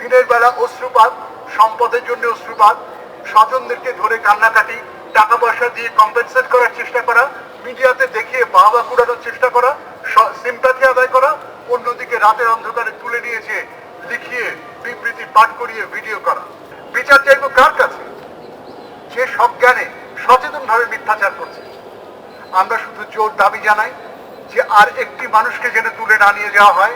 দিনের বেলা অশ্রুপাত, সম্পদের জন্য অশ্রুপাত, স্বজনদেরকে ধরে কান্নাকাটি টাকা পয়সা দিয়ে কম্পেনসেট করার চেষ্টা করা, মিডিয়াতে দেখিয়ে বাবা কুড়ানোর চেষ্টা করা সিম্পাথি আদায় করা, অন্যদিকে রাতের অন্ধকারে তুলে নিয়েছে, লিখিয়ে বিবৃতি পাঠ করিয়ে ভিডিও করা। বিচার চাইব কার কাছে? যে সব জ্ঞানে সচেতনভাবে মিথ্যাচার করছে। আমরা শুধু জোর দাবি জানাই যে আর একটি মানুষকে যেন তুলে না নিয়ে যাওয়া হয়,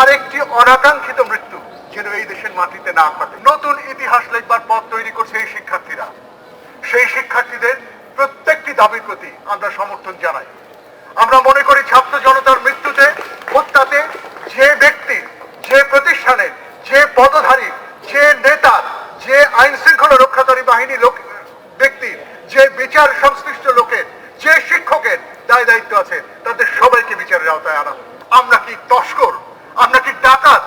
আর একটি অনাকাঙ্ক্ষিত মৃত্যু। যেন এই দেশের মাটিতে না ঘটে নতুন ইতিহাস লেখবার পথ তৈরি করছে এই শিক্ষার্থীরা। সেই শিক্ষার্থীদের প্রত্যেকটি দাবির প্রতি আমরা সমর্থন জানাই। আমরা মনে করি ছাত্র জনতার মৃত্যুতে হত্যাতে যে ব্যক্তি, যে প্রতিষ্ঠানের যে পদধারী যে নেতা যে আইন শৃঙ্খলা রক্ষাকারী বাহিনী লোক ব্যক্তির যে বিচার সংশ্লিষ্ট লোকের যে শিক্ষকের দায় দায়িত্ব আছে তাদের সবাইকে বিচারের আওতায় আনা হোক। আমরা কি তস্কর আমরা কি ডাকাত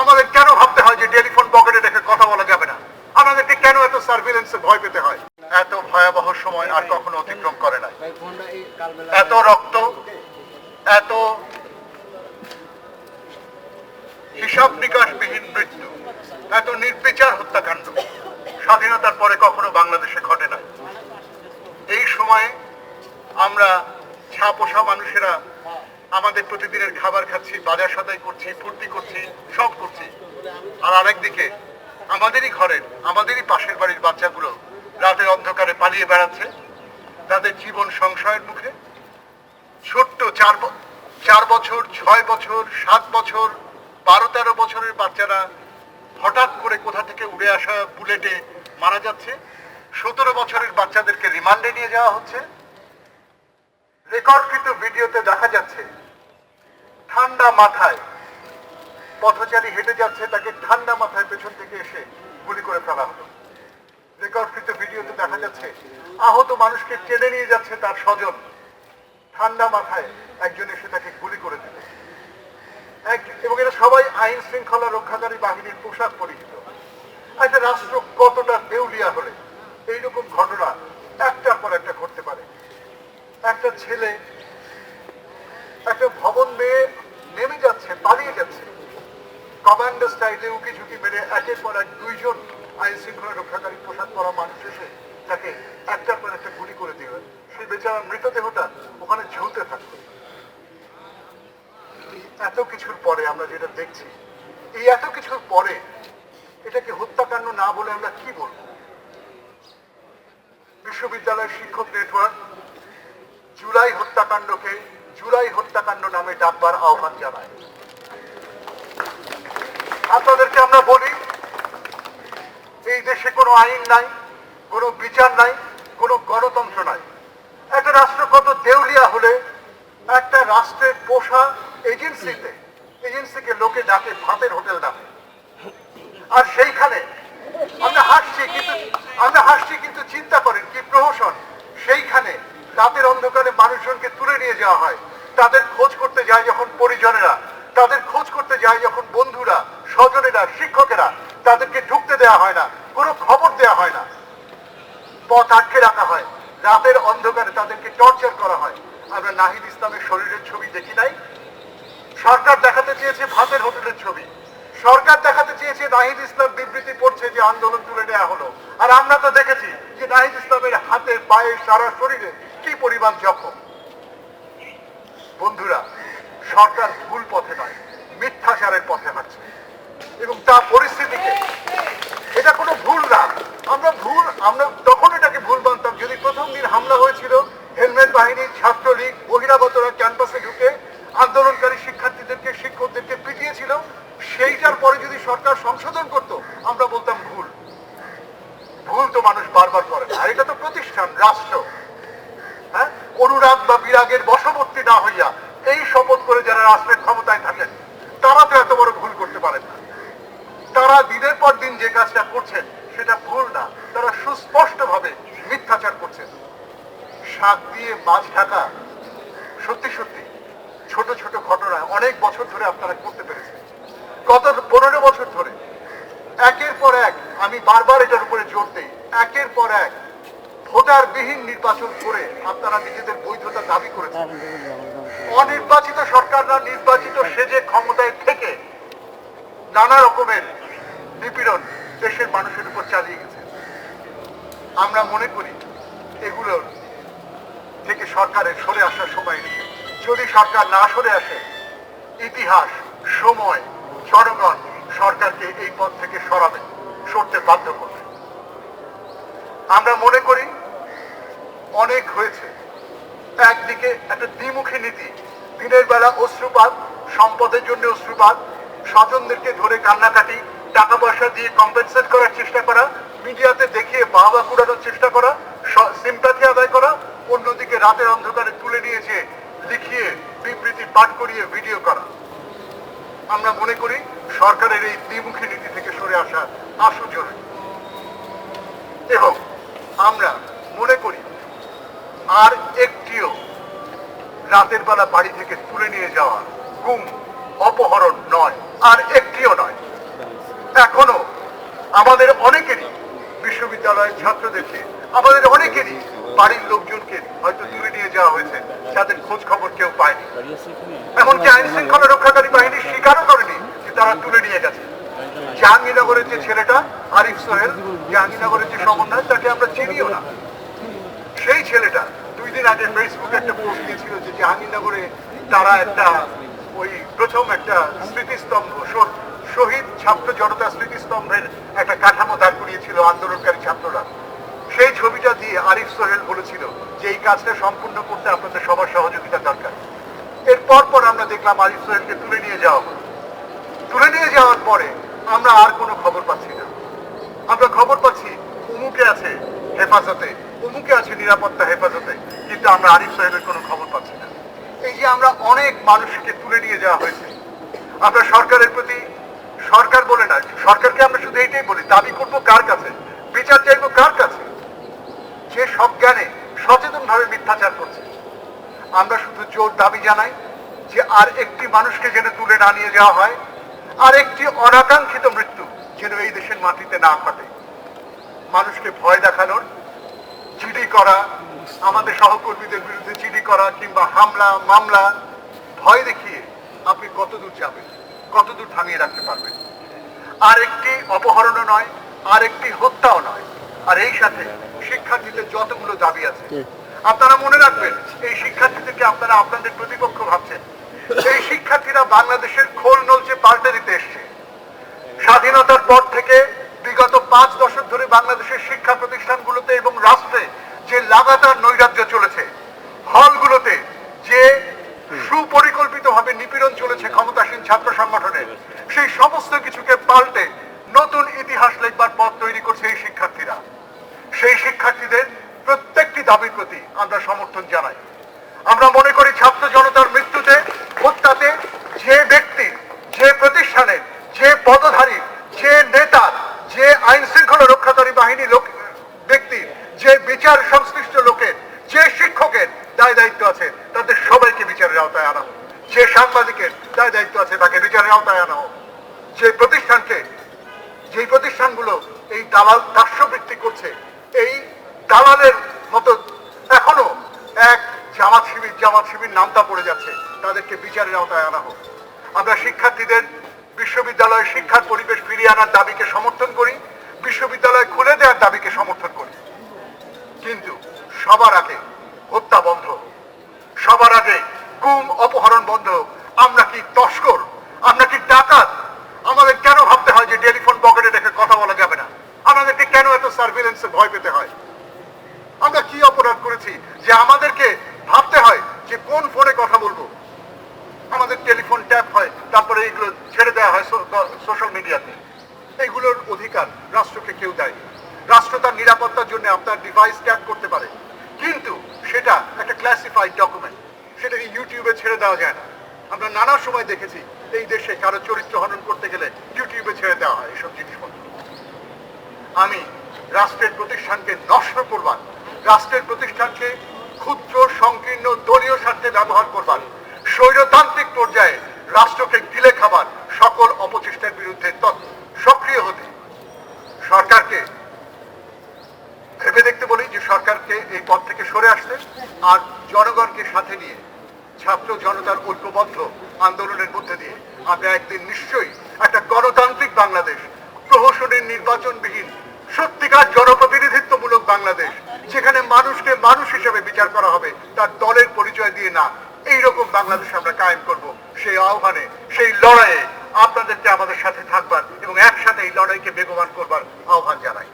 আমাদের কেন ভাবতে হয় যে টেলিফোন পকেটে রেখে কথা বলা যাবে না আমাদেরকে কেন এত সার্ভিলেন্সে ভয় পেতে হয় এত ভয়াবহ সময় আর কখনো অতিক্রম করে নাই। এত রক্ত এত হিসাব নিকাশবিহীন মৃত্যু এত নির্বিচার হত্যাকাণ্ড স্বাধীনতার পরে কখনো বাংলাদেশে ঘটে না এই সময়ে আমরা ছাপোষা মানুষেরা আমাদের প্রতিদিনের খাবার খাচ্ছি বাজার সদাই করছি ফুর্তি করছি সব করছি। আর আরেকদিকে আমাদেরই ঘরের আমাদেরই পাশের বাড়ির বাচ্চাগুলো রাতের অন্ধকারে পালিয়ে বেড়াচ্ছে। তাদের জীবন সংশয়ের মুখে। ছোট্ট চার চার বছর, ছয় বছর, সাত বছর, বারো, তেরো বছরের বাচ্চারা হঠাৎ করে কোথা থেকে উড়ে আসা বুলেটে মারা যাচ্ছে। সতেরো বছরের বাচ্চাদেরকে রিমান্ডে নিয়ে যাওয়া হচ্ছে। রেকর্ডকৃত ভিডিওতে দেখা যাচ্ছে, ঠান্ডা মাথায় পথচারী হেঁটে যাচ্ছে, তাকে ঠান্ডা মাথায় পেছন থেকে এসে গুলি করে ফেলা হলো। রেকর্ডকৃত ভিডিওতে দেখা যাচ্ছে, আহত মানুষকে টেনে নিয়ে যাচ্ছে তার স্বজন। ঠান্ডা মাথায় একজন এসে তাকে গুলি করে দিল। এবং এরা সবাই আইন শৃঙ্খলা রক্ষাকারী বাহিনীর পোশাক পরিহিত। একটা রাষ্ট্র কতটা দেউলিয়া হলে এইরকম ঘটনা একটার পর একটা ঘটতে পারে। একটা ছেলে, একটা ভবন বেয়ে নেমে যাচ্ছে, পালিয়ে যাচ্ছে। কমান্ডো স্টাইলে উকি ঝুঁকি মেরে একের পর এক দুইজন আইন শৃঙ্খলা রক্ষাকারী পোশাক পরা মানুষ এসে তাকে একটার পর একটা গুলি করে দিল সেই বেচারা মৃতদেহটা ওখানে ঝুলতে থাকল। এত কিছুর পরে আমরা যেটা দেখছি, এই এত কিছুর পরে এটাকে হত্যাকাণ্ড না বলে আমরা কি বলব? বিশ্ববিদ্যালয়ের শিক্ষক নেটওয়ার্ক, জুলাই হত্যাকাণ্ডকে জুলাই হত্যাকাণ্ড নামে ডাকবার আহ্বান জানায়। আপনাদেরকে আমরা বলি এই দেশে কোনো আইন নাই, কোনো বিচার নাই, কোনো গণতন্ত্র নাই। একটা রাষ্ট্র কত দেউলিয়া হলে একটা রাষ্ট্রের পোষা এজেন্সিতে, এজেন্সিকে লোকে ডাকে, ভাতের হোটেল ডাকে। আর সেইখানে আমরা হাসছি কিন্তু, আমরা হাসছি কিন্তু চিন্তা করেন কি প্রহসন, সেইখানে রাতের অন্ধকারে মানুষজনকে তুলে নিয়ে যাওয়া হয়। তাদের খোঁজ করতে যায় যখন পরিজনেরা, তাদের খোঁজ করতে যায় যখন বন্ধুরা, স্বজনেরা, শিক্ষকেরা, তাদেরকে ঢুকতে দেওয়া হয় না, কোনো খবর দেওয়া হয় না। পথ আটকে রাখা হয়। রাতের অন্ধকারে তাদেরকে টর্চার করা হয়। আমরা নাহিদ ইসলামের শরীরের ছবি দেখি নাই। সরকার দেখাতে চেয়েছে ভাতের হোটেলের ছবি। সরকার দেখাতে চেয়েছে নাহিদ ইসলাম বিবৃতি পড়ছে যে আন্দোলন তুলে নেওয়া হলো। আর আমরা তো দেখেছি যে নাহিদ ইসলামের হাতে, পায়ে, সারা শরীরে কি পরিমাণ জখম। বন্ধুরা, সরকার ভুল পথে নয়, মিথ্যাচারের পথে হাঁটছে। এবং তার পরিস্থিতিকে এটা কোনো ভুল না। আমরা ভুল, আমরা তখন এটাকে ভুল মানতাম। যদি প্রথম দিন হামলা হয়েছিল, হেলমেট বাহিনী, ছাত্রলীগ, বহিরাগতরা ক্যাম্পাসে ঢুকে আন্দোলনকারী শিক্ষার্থীদেরকে, শিক্ষকদেরকে পিটিয়েছিল, সেইটার পরে যদি সরকার সংশোধন করত, আমরা বলতাম ভুল। ভুল তো মানুষ বারবার করে। আর এটা তো প্রতিষ্ঠান, রাষ্ট্র। হ্যাঁ? অনুরাগ বা বিরাগের বশবর্তী না হইয়া, এই শপথ করে যারা রাষ্ট্রের ক্ষমতায় থাকেন তারা তো এত বড় ভুল করতে পারেন না তারা দিনের পর দিন যে কাজটা করছেন, সেটা ভুল না। তারা সুস্পষ্টভাবে মিথ্যাচার করছেন। শাক দিয়ে মাছ ঢাকা, সত্যি সত্যি, ছোট ছোট ঘটনা অনেক বছর ধরে আপনারা করতে পেরেছেন। গত পনেরো বছর ধরে, একের পর এক, আমি বারবার এটার উপরে জোর দিই, একের পর এক, ভোটারবিহীন নির্বাচন করে আপনারা নিজেদের বৈধতা দাবি করেছেন। অনির্বাচিত সরকাররা নির্বাচিত সেজে ক্ষমতায় থেকে নানা রকমের নিপীড়ন দেশের মানুষের উপর চালিয়ে গেছে। আমরা মনে করি এগুলোর থেকে সরকারের সরে আসার সময় এসেছে যদি সরকার না সরে আসে, ইতিহাস, সময়, জনগণ সরকারকে এই পথ থেকে সরাবে, সরতে বাধ্য করবে। আমরা মনে করি অনেক হয়েছে। একদিকে একটা দ্বিমুখী নীতি, দিনের বেলা অশ্রুপাত, সম্পদের জন্য অশ্রুপাত, স্বজনদেরকে ধরে কান্নাকাটি টাকা পয়সা দিয়ে কম্পেনসেট করার চেষ্টা করা, মিডিয়াতে দেখিয়ে বাবা কুড়ানোর চেষ্টা করা সিম্পাথি আদায় করা, অন্যদিকে রাতের অন্ধকারে তুলে নিয়েছে, লিখিয়ে বিবৃতি পাঠ করিয়ে ভিডিও করা। আমরা মনে করি সরকারের এই দ্বিমুখী নীতি থেকে সরে আসা আশু জরুরি এবং আমরা মনে করি আর একটিও রাতের বেলা বাড়ি থেকে তুলে নিয়ে যাওয়া গুম, অপহরণ নয়, আর এখনও আমাদের অনেকেরই বিশ্ববিদ্যালয়ের ছাত্রদেরকে আমাদের অনেকেরই বাড়ির লোকজনকে হয়তো তুলে নিয়ে যাওয়া হয়েছে, যাদের খোঁজ খবর কেউ পায়নি। এমনকি আইন শৃঙ্খলা রক্ষাকারী বাহিনী স্বীকারও করেনি যে তারা তুলে নিয়ে গেছে। জাহাঙ্গীরনগরের যে ছেলেটা, আরিফ সোহেল, জাহাঙ্গীরনগরের যে সমন্বয় তাকে আমরা চিনিও না। সেই ছেলেটা দুই দিন আগে ফেসবুকে একটা পোস্ট দিয়েছিল যে জাহাঙ্গীরনগরে তারা একটা ওই প্রথম একটা স্মৃতিস্তম্ভ শহীদ ছাত্র জনতা স্মৃতিস্তম্ভের একটা কাঠামো দাঁড় করিয়েছিল আন্দোলনকারী ছাত্ররা। সেই ছবিটা দিয়ে আরিফ সোহেল বলেছিল যে এই কাজটা সম্পূর্ণ করতে আপনাদের সবার সহযোগিতা দরকার। এরপর পর আমরা দেখলাম আরিফ সোহেলকে তুলে নিয়ে যাওয়া হলো। তুলে নিয়ে যাওয়ার পরে আমরা আর কোনো খবর পাচ্ছি না। আমরা খবর পাচ্ছি উমুকে আছে হেফাজতে, উমুকে আছে নিরাপত্তা হেফাজতে, কিন্তু আমরা আরিফ সাহেবের কোনো খবর পাচ্ছি না। এই যে আমরা অনেক মানুষকে তুলে নিয়ে যাওয়া হয়েছে। আমরা সরকারের প্রতি সরকার বলে না সরকারকে আমরা শুধু এইটাই বলি, দাবি করব কার কাছে? বিচার চাইব কার কাছে? যে সব জ্ঞানে সচেতনভাবে মিথ্যাচার করছে। আমরা শুধু জোর দাবি জানাই যে আর একটি মানুষকে যেন তুলে না নিয়ে যাওয়া হয়, আর একটি অনাকাঙ্ক্ষিত মৃত্যু যেন এই দেশের মাটিতে না ঘটে। মানুষকে ভয় দেখানোর চিঠি করা, আমাদের সহকর্মীদের বিরুদ্ধে চিঠি করা কিংবা হামলা, মামলা, ভয় দেখিয়ে আপনি কতদূর যাবেন? কতদূর থামিয়ে রাখতে পারবেন আর একটি অপহরণও নয় আর একটি হত্যাও নয়। আর এই সাথে শিক্ষার্থীদের যতগুলো দাবি আছে আপনারা মনে রাখবেন এই শিক্ষার্থীদেরকে আপনারা আপনাদের প্রতিপক্ষ ভাবছেন। এই শিক্ষার্থীরা বাংলাদেশের খোল নলচে পাল্টে দিতে এসছে। স্বাধীনতার পর থেকে বিগত পাঁচ দশক ধরে বাংলাদেশের শিক্ষা প্রতিষ্ঠানগুলোতে এবং রাষ্ট্রে যে লাগাতার নৈরাজ্য চলেছে হলগুলোতে যে সুপরিকল্পিতভাবে নিপীড়ন চলেছে ক্ষমতাসীন ছাত্র সংগঠনের। সেই সমস্ত কিছুকে পাল্টে নতুন ইতিহাস লিখবার পথ তৈরি করছে এই শিক্ষার্থীরা। সেই শিক্ষার্থীদের প্রত্যেকটি দাবির প্রতি আমরা সমর্থন জানাই। আমরা মনে করি ছাত্র জনতার মৃত্যুতে হত্যাতে যে ব্যক্তি, যে প্রতিষ্ঠানের, যে পদধারী, যে নেতার, যে আইন শৃঙ্খলা রক্ষাকারী বাহিনী লোক ব্যক্তির যে বিচার সংশ্লিষ্ট লোকের যে শিক্ষকের দায় দায়িত্ব আছে তাদের সবাইকে বিচারের আওতায় যে সাংবাদিকের দায় দায়িত্ব আছে, তাকে বিচারের আওতায় আনা হোক। যে প্রতিষ্ঠানকে, যেই প্রতিষ্ঠানগুলো এই দালাল দাস্যবৃত্তি করছে, এই দালালের মতো এখনও এক জামাত শিবির জামাত শিবির নামটা পড়ে যাচ্ছে, তাদেরকে বিচারের আওতায় আনা হোক। আমরা শিক্ষার্থীদের বিশ্ববিদ্যালয়ে শিক্ষার পরিবেশ ফিরিয়ে আনার দাবিকে সমর্থন করি, বিশ্ববিদ্যালয় খুলে দেওয়ার দাবিকে সমর্থন করি। কিন্তু সবার আগে হত্যা বন্ধ। সবার আগে গুম অপহরণ বন্ধ। আমরা কি তস্কর? আমরা কি ডাকাত? আমাদের কেন ভাবতে হয় যে টেলিফোন পকেটে রেখে কথা বলা যাবে না? আমাদেরকে কেন এত সার্ভিলেন্সে ভয় পেতে হয়? আমরা কি অপরাধ করেছি যে আমাদেরকে ভাবতে হয় যে কোন ফোনে কথা বলব? আমাদের টেলিফোন ট্যাপ হয়, তারপরে এগুলো ছেড়ে দেওয়া হয় সোশ্যাল মিডিয়াতে এইগুলোর অধিকার রাষ্ট্রকে কেউ দেয় রাষ্ট্র তার নিরাপত্তার জন্য আপনার ডিভাইস ট্যাপ করতে পারে। কিন্তু সেটা একটা ক্লাসিফাইড ডকুমেন্ট সেটাকে ইউটিউবে ছেড়ে দেওয়া যায় না। আমরা নানা সময় দেখেছি, এই দেশে কারও চরিত্র হনন করতে গেলে ইউটিউবে ছেড়ে দেওয়া হয় এইসব জিনিসপত্র। আমি রাষ্ট্রের প্রতিষ্ঠানকে নষ্ট করবার, রাষ্ট্রের প্রতিষ্ঠানকে ক্ষুদ্র, সংকীর্ণ, দলীয় স্বার্থে ব্যবহার করবার, স্বৈরতান্ত্রিক পর্যায়ে রাষ্ট্রকে গিলে খাবার সকল অপচেষ্টার বিরুদ্ধে সক্রিয় হতে। সরকারকে ভেবে দেখতে বলি যে সরকারকে এই পথ থেকে সরে আসতে, আর ছাত্র জনতার ঐক্যবদ্ধ আন্দোলনের মধ্যে দিয়ে আমরা একদিন নিশ্চয়ই একটা গণতান্ত্রিক বাংলাদেশ, প্রহসনের নির্বাচনবিহীন, সত্যিকার জনপ্রতিনিধিত্বমূলক বাংলাদেশ, যেখানে মানুষকে মানুষ হিসেবে বিচার করা হবে, তার দলের পরিচয় দিয়ে না, এইরকম বাংলাদেশ আমরা কায়েম করব। সেই আহ্বানে, সেই লড়াইয়ে